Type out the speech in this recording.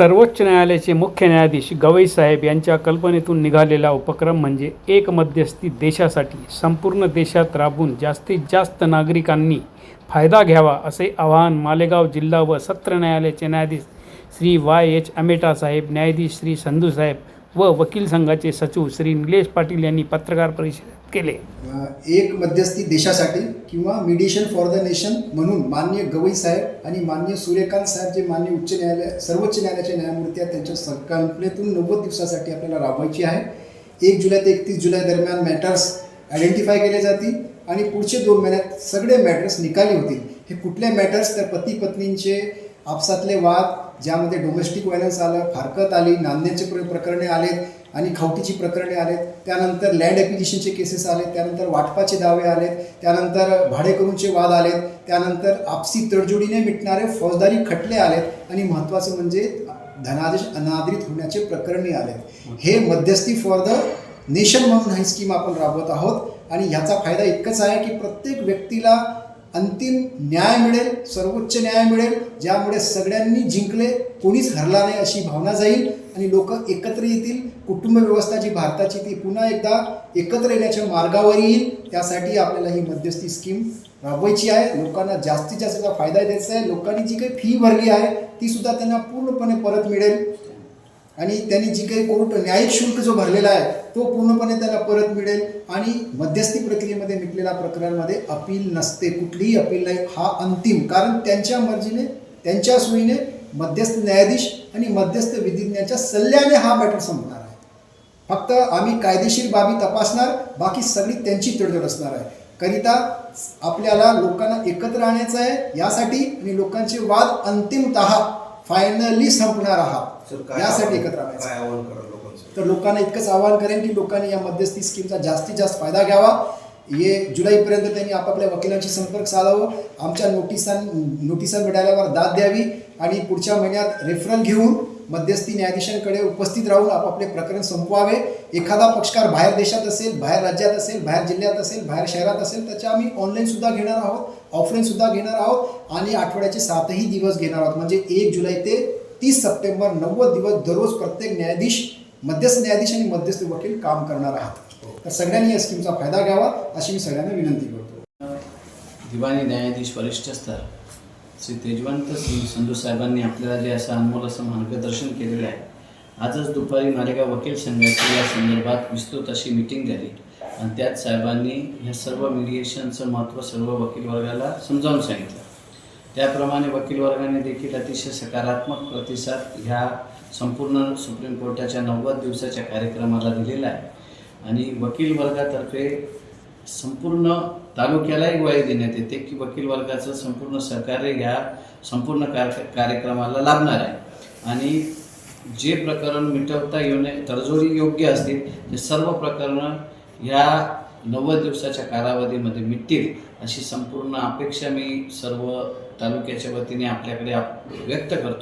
सर्वोच्च न्यायालयाचे मुख्य न्यायाधीश गवई साहेब यांच्या कल्पनेतून निघालेला उपक्रम म्हणजे एक मध्यस्थी देशासाठी संपूर्ण देशात राबून जास्तीत जास्त नागरिकांनी फायदा घ्यावा असे आवाहन मालेगाव जिल्हा व सत्र न्यायालयाचे न्यायाधीश श्री वाय एच अमेटा साहेब न्यायाधीश श्री संधू साहेब व वकील संघाचे सचिव श्री निलेश पाटील यांनी पत्रकार परिषदेत केले. एक मध्यस्थी देशासाठी किंवा मिडिशन फॉर द नेशन म्हणून मान्य गवई साहेब आणि मान्य सूर्यकांत साहेब जे मान्य उच्च न्यायालय सर्वोच्च न्यायालयाचे न्यायमूर्ती आहेत त्यांच्या संकल्पनेतून नव्वद दिवसासाठी आपल्याला राबवायची आहे. एक जुलै ते एकतीस जुलै दरम्यान मॅटर्स आयडेंटिफाय केले जातील आणि पुढचे दोन महिन्यात सगळे मॅटर्स निकाली होतील. हे कुठले मॅटर्स तर पती पत्नींचे आपसातले वाद ज्यामध्ये डोमेस्टिक व्हायलन्स आलं फारकत आली नांदेडचे प्र प्रकरणे आलेत आणि खावटीची प्रकरणे आलेत. त्यानंतर लँड ॲक्विजिशनचे केसेस आलेत. त्यानंतर वाटपाचे दावे आलेत. त्यानंतर भाडेकरूंचे वाद आलेत. त्यानंतर आपसी तडजोडीने मिटणारे फौजदारी खटले आलेत आणि महत्त्वाचं म्हणजे धनादेश अनादरित होण्याचे प्रकरणे आलेत. हे मध्यस्थी फॉर द नेशन म्हणून ही स्कीम आपण राबवत आहोत. आणि ह्याचा फायदा इतकंच आहे की प्रत्येक व्यक्तीला अंतिम न्याय मिळेल सर्वोच्च न्याय मिळेल ज्यामुळे सगळ्यांनी जिंकले कोणीच हरला नाही अशी भावना जाईल आणि लोक एकत्र येतील कुटुंब व्यवस्था जी भारताची ती पुन्हा एकदा एकत्र येण्याच्या मार्गावर येईल. त्यासाठी आपल्याला ही मध्यस्थी स्कीम राबवायची आहे. लोकांना जास्तीत जास्त फायदा द्यायचा आहे. लोकांनी जी काही फी भरली आहे ती सुद्धा त्यांना पूर्णपणे परत मिळेल. आणि त्यांनी जी काही कोर्ट न्यायिक शुल्क जो भरलेला आहे तो पूर्णपणे त्याला परत मिळेल आणि मध्यस्थी प्रक्रियेमध्ये निघलेल्या प्रकरणांमध्ये अपील नसते. कुठलीही अपील नाही. हा अंतिम. कारण त्यांच्या मर्जीने त्यांच्या सोयीने मध्यस्थ न्यायाधीश आणि मध्यस्थ विधिज्ञाच्या सल्ल्याने हा मॅटर संपणार आहे. फक्त आम्ही कायदेशीर बाबी तपासणार बाकी सगळी त्यांची तडजोड असणार आहे. करिता आपल्याला लोकांना एकत्र आणायचं आहे यासाठी आणि लोकांचे वाद अंतिमत फायनली संपणार आहात. यासाठी एकत्र आणायचं. तर लोकांना इतकंच आवाहन करेन की लोकांनी या मध्यस्थी स्कीमचा जास्तीत जास्त फायदा घ्यावा. ये जुलैपर्यंत त्यांनी आपापल्या वकिलांशी संपर्क साधावं. आमच्या नोटिसां नोटिसा मिळाल्यावर दाद द्यावी आणि पुढच्या महिन्यात रेफरल घेऊन मध्यस्थी न्यायाधीशांकडे उपस्थित राहून आपापले प्रकरण संपवावे. एखादा पक्षकार बाहेर देशात असेल बाहेर राज्यात असेल बाहेर जिल्ह्यात असेल बाहेर शहरात असेल त्याचे आम्ही ऑनलाईन सुद्धा घेणार आहोत ऑफलाईन सुद्धा घेणार आहोत आणि आठवड्याचे सातही दिवस घेणार आहोत. म्हणजे एक जुलै ते तीस सप्टेंबर नव्वद दिवस दररोज प्रत्येक न्यायाधीश मध्यस्थ न्यायाधीश आणि मध्यस्थ वकील काम करणार आहात. तर सगळ्यांनी या स्कीमचा फायदा घ्यावा अशी मी सगळ्यांना विनंती करतो. दिवाणी न्यायाधीश वरिष्ठ स्तर श्री तेजवंत सिंग संधू साहेबांनी आपल्याला जे असं अनमोल असं मार्गदर्शन केलेलं आहे आजच दुपारी मालेगाव वकील संघाची या संदर्भात विस्तृत अशी मिटिंग झाली. आणि त्यात साहेबांनी ह्या सर्व मिडिएशनचं महत्त्व सर्व वकील वर्गाला समजावून सांगितलं. त्याप्रमाणे वकील वर्गाने देखील अतिशय सकारात्मक प्रतिसाद ह्या संपूर्ण सुप्रीम कोर्टाच्या नव्वद दिवसाच्या कार्यक्रमाला दिलेला आहे. आणि वकील वर्गातर्फे संपूर्ण तालुक्यालाही ग्वाही देण्यात येते की वकील वर्गाचं संपूर्ण सहकार्य ह्या संपूर्ण कार कार्यक्रमाला लाभणार आहे. आणि जे प्रकरण मिटवता येणे तडजोडी योग्य असतील ते सर्व प्रकरणं ह्या नव्वद दिवसाच्या कालावधीमध्ये मिटतील अशी संपूर्ण अपेक्षा मी सर्व तालुक्याच्या वतीने आपल्याकडे आप व्यक्त करतो.